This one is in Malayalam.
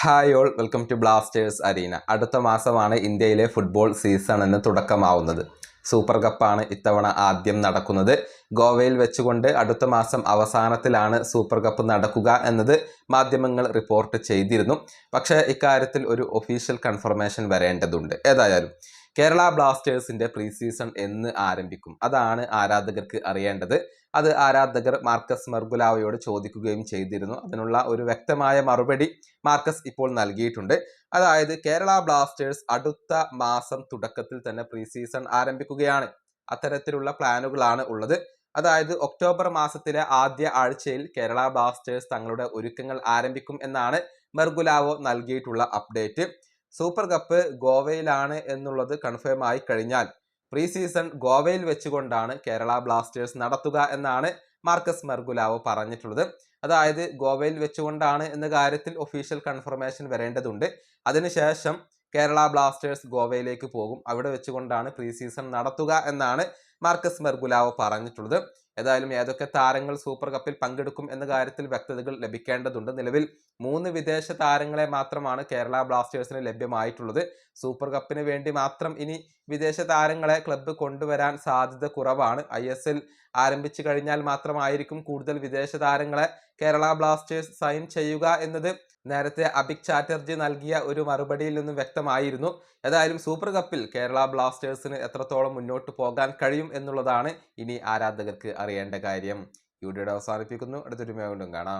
Hi all welcome to Blasters arena അടുത്ത മാസമാണ് ഇന്ത്യയിലെ ഫുട്ബോൾ സീസൺ സീസണിന് തുടക്കമാവുന്നത്. സൂപ്പർ കപ്പാണ് ഇത്തവണ ആദ്യം നടക്കുന്നത്. ഗോവയിൽ വെച്ചുകൊണ്ട് അടുത്ത മാസം അവസാനത്തിലാണ് സൂപ്പർ കപ്പ് നടക്കുക എന്നത് മാധ്യമങ്ങൾ റിപ്പോർട്ട് ചെയ്തിരുന്നു. പക്ഷേ ഇക്കാര്യത്തിൽ ഒരു ഒഫീഷ്യൽ കൺഫർമേഷൻ വരേണ്ടതുണ്ട്. ഏതായാലും കേരള ബ്ലാസ്റ്റേഴ്സിന്റെ പ്രീ സീസൺ എന്ന് ആരംഭിക്കും. അതാണ് ആരാധകർക്ക് അറിയേണ്ടത്. അത് ആരാധകർ മാർക്കസ് മർഗുലാവയോട് ചോദിക്കുകയും ചെയ്തിരുന്നു. അതിനുള്ള ഒരു വ്യക്തമായ മറുപടി മാർക്കസ് ഇപ്പോൾ നൽകിയിട്ടുണ്ട്. അതായത് കേരള ബ്ലാസ്റ്റേഴ്സ് അടുത്ത മാസം തുടക്കത്തിൽ തന്നെ പ്രീ സീസൺ ആരംഭിക്കുകയാണ്. അത്തരത്തിലുള്ള പ്ലാനുകളാണ് ഉള്ളത്. അതായത് ഒക്ടോബർ മാസത്തിലെ ആദ്യ ആഴ്ചയിൽ കേരള ബ്ലാസ്റ്റേഴ്സ് തങ്ങളുടെ ഒരുക്കങ്ങൾ ആരംഭിക്കും എന്നാണ് മെർഗുലാവോ നൽകിയിട്ടുള്ള അപ്ഡേറ്റ്. സൂപ്പർ കപ്പ് ഗോവയിലാണ് എന്നുള്ളത് കൺഫേം ആയി കഴിഞ്ഞാൽ പ്രീ സീസൺ ഗോവയിൽ വെച്ചുകൊണ്ടാണ് കേരള ബ്ലാസ്റ്റേഴ്സ് നടത്തുക എന്നാണ് മാർക്കസ് മെർഗുലാവോ പറഞ്ഞിട്ടുള്ളത്. അതായത് ഗോവയിൽ വെച്ചുകൊണ്ടാണ് എന്ന കാര്യത്തിൽ ഒഫീഷ്യൽ കൺഫർമേഷൻ വരേണ്ടതുണ്ട്. അതിനുശേഷം കേരള ബ്ലാസ്റ്റേഴ്സ് ഗോവയിലേക്ക് പോകും. അവിടെ വെച്ചുകൊണ്ടാണ് പ്രീ സീസൺ നടത്തുക എന്നാണ് മാർക്കസ് മെർഗുലാവോ പറഞ്ഞിട്ടുള്ളത്. ഏതായാലും ഏതൊക്കെ താരങ്ങൾ സൂപ്പർ കപ്പിൽ പങ്കെടുക്കും എന്ന കാര്യത്തിൽ വ്യക്തതകൾ ലഭിക്കേണ്ടതുണ്ട്. നിലവിൽ മൂന്ന് വിദേശ താരങ്ങളെ മാത്രമാണ് കേരള ബ്ലാസ്റ്റേഴ്സിന് ലഭ്യമായിട്ടുള്ളത്. സൂപ്പർ കപ്പിന് വേണ്ടി മാത്രം ഇനി വിദേശ താരങ്ങളെ ക്ലബ്ബ് കൊണ്ടുവരാൻ സാധ്യത കുറവാണ്. ഐ എസ് എൽ ആരംഭിച്ചു കഴിഞ്ഞാൽ മാത്രമായിരിക്കും കൂടുതൽ വിദേശ താരങ്ങളെ കേരള ബ്ലാസ്റ്റേഴ്സ് സൈൻ ചെയ്യുക എന്നത്. നേരത്തെ അഭിക് ചാറ്റർജി നൽകിയ ഒരു മറുപടിയിൽ നിന്നും വ്യക്തമായിരുന്നു. ഏതായാലും സൂപ്പർ കപ്പിൽ കേരള ബ്ലാസ്റ്റേഴ്സിന് എത്രത്തോളം മുന്നോട്ട് പോകാൻ കഴിയും എന്നുള്ളതാണ് ഇനി ആരാധകർക്ക് അറിയേണ്ട കാര്യം വീഡിയോയുടെ അവസാനിപ്പിക്കുന്നു. അടുത്തൊരു വീണ്ടും കാണാം.